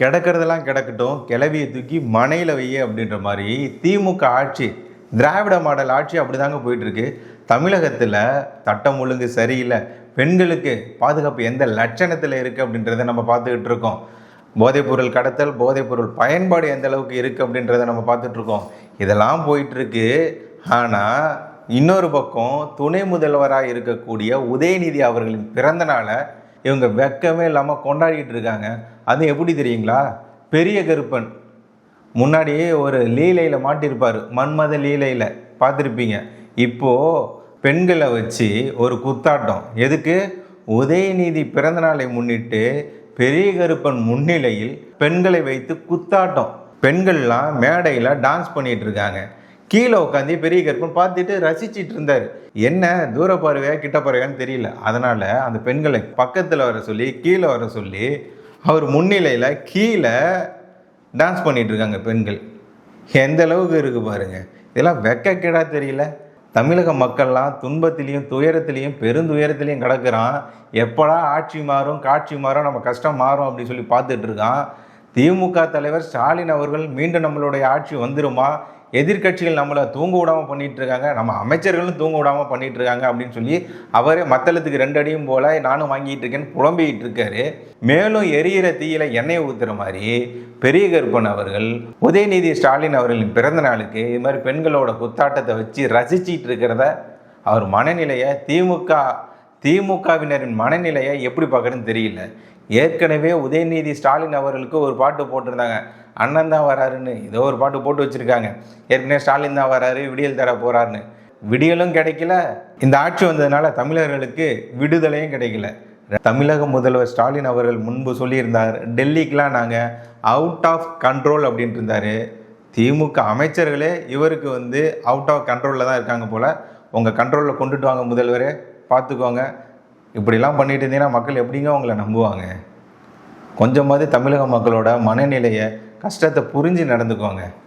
கிடக்கிறதெல்லாம் கிடக்கட்டும் கிளவியை தூக்கி மனையில் வைய அப்படின்ற மாதிரி திமுக ஆட்சி திராவிட மாடல் ஆட்சி அப்படிதாங்க தாங்க போயிட்டுருக்கு. தமிழகத்தில் சட்டம் ஒழுங்கு சரியில்லை. பெண்களுக்கு பாதுகாப்பு எந்த லட்சணத்தில் இருக்குது அப்படின்றத நம்ம பார்த்துக்கிட்டு இருக்கோம். போதைப்பொருள் கடத்தல் போதைப்பொருள் பயன்பாடு எந்த அளவுக்கு இருக்குது அப்படின்றத நம்ம பார்த்துட்ருக்கோம் இதெல்லாம் போயிட்டுருக்கு. ஆனால் இன்னொரு பக்கம் துணை முதல்வராக இருக்கக்கூடிய உதயநிதி அவர்களின் பிறந்த நாளை இவங்க வெக்கமே இல்லாமல் கொண்டாடிக்கிட்டு இருக்காங்க. அது எப்படி தெரியுங்களா? பெரிய கருப்பன். முன்னாடியே ஒரு லீலையில் மாட்டியிருப்பார் மன்மத லீலையில். பார்த்துருப்பீங்க. இப்போது பெண்களை வச்சு ஒரு குத்தாட்டம். எதுக்கு? உதயநிதி பிறந்தநாளை முன்னிட்டு பெரிய கருப்பன் முன்னிலையில் பெண்களை வைத்து குத்தாட்டம். பெண்கள்லாம் மேடையில் டான்ஸ் பண்ணிகிட்டு இருக்காங்க. கீழே உட்காந்து பெரிய கற்பன் பார்த்துட்டு ரசிச்சிட்டு இருந்தார். என்ன தூர பார்வையா கிட்ட பார்வையான்னு தெரியல. அதனால் அந்த பெண்களை பக்கத்தில் வர சொல்லி கீழே வர சொல்லி அவர் முன்னிலையில் கீழே டான்ஸ் பண்ணிகிட்ருக்காங்க பெண்கள். எந்த அளவுக்கு இருக்கு பாருங்கள் இதெல்லாம் வெக்கக்கேடா தெரியல. தமிழக மக்கள்லாம் துன்பத்திலையும் துயரத்திலையும் பெருந்துயரத்திலையும் கிடக்கிறான். எப்படா ஆட்சி மாறும் காட்சி மாறும் நம்ம கஷ்டம் மாறும் அப்படின்னு சொல்லி பார்த்துட்ருக்கான் திமுக தலைவர் ஸ்டாலின் அவர்கள் மீண்டும் நம்மளுடைய ஆட்சி வந்துருமா? எதிர்க்கட்சிகள் நம்மளை தூங்க விடாமல் பண்ணிட்டு இருக்காங்க நம்ம அமைச்சர்களும் தூங்க விடாமல் பண்ணிட்டு இருக்காங்க அப்படின்னு சொல்லி அவரே மத்தளத்துக்கு ரெண்டு அடியும் போல நானும் வாங்கிட்டு இருக்கேன்னு புலம்பிக்கிட்டு இருக்காரு. மேலும் எரியிற தீயில எண்ணெய் ஊத்துற மாதிரி பெரிய கருப்பன் அவர்கள் உதயநிதி ஸ்டாலின் அவர்களின் பிறந்த நாளுக்கு இது மாதிரி பெண்களோட குத்தாட்டத்தை வச்சு ரசிச்சிட்டு இருக்கிறத அவர் மனநிலையை திமுக திமுகவினரின் மனநிலையை எப்படி பார்க்குறதுன்னு தெரியல. ஏற்கனவே உதயநிதி ஸ்டாலின் அவர்களுக்கு ஒரு பாட்டு போட்டிருந்தாங்க அண்ணன் தான் வராருன்னு ஏதோ ஒரு பாட்டு போட்டு வச்சுருக்காங்க. ஏற்கனவே ஸ்டாலின் தான் வராரு விடியல் தர போகிறாருன்னு விடியலும் கிடைக்கல. இந்த ஆட்சி வந்ததுனால தமிழர்களுக்கு விடுதலையும் கிடைக்கல. தமிழக முதல்வர் ஸ்டாலின் அவர்கள் முன்பு சொல்லியிருந்தார் டெல்லிக்கெலாம் நாங்கள் அவுட் ஆஃப் கண்ட்ரோல் அப்படின்ட்டு இருந்தார். திமுக அமைச்சர்களே இவருக்கு வந்து அவுட் ஆஃப் கண்ட்ரோலில் தான் இருக்காங்க போல். உங்கள் கண்ட்ரோலில் கொண்டுட்டு வாங்க முதல்வரே பார்த்துக்கோங்க. இப்படிலாம் பண்ணிட்டு இருந்தீங்கன்னா மக்கள் எப்படிங்க உங்களை நம்புவாங்க? கொஞ்சமாவது தமிழக மக்களோட மனநிலையை கஷ்டத்தை புரிஞ்சு நடந்துக்கோங்க.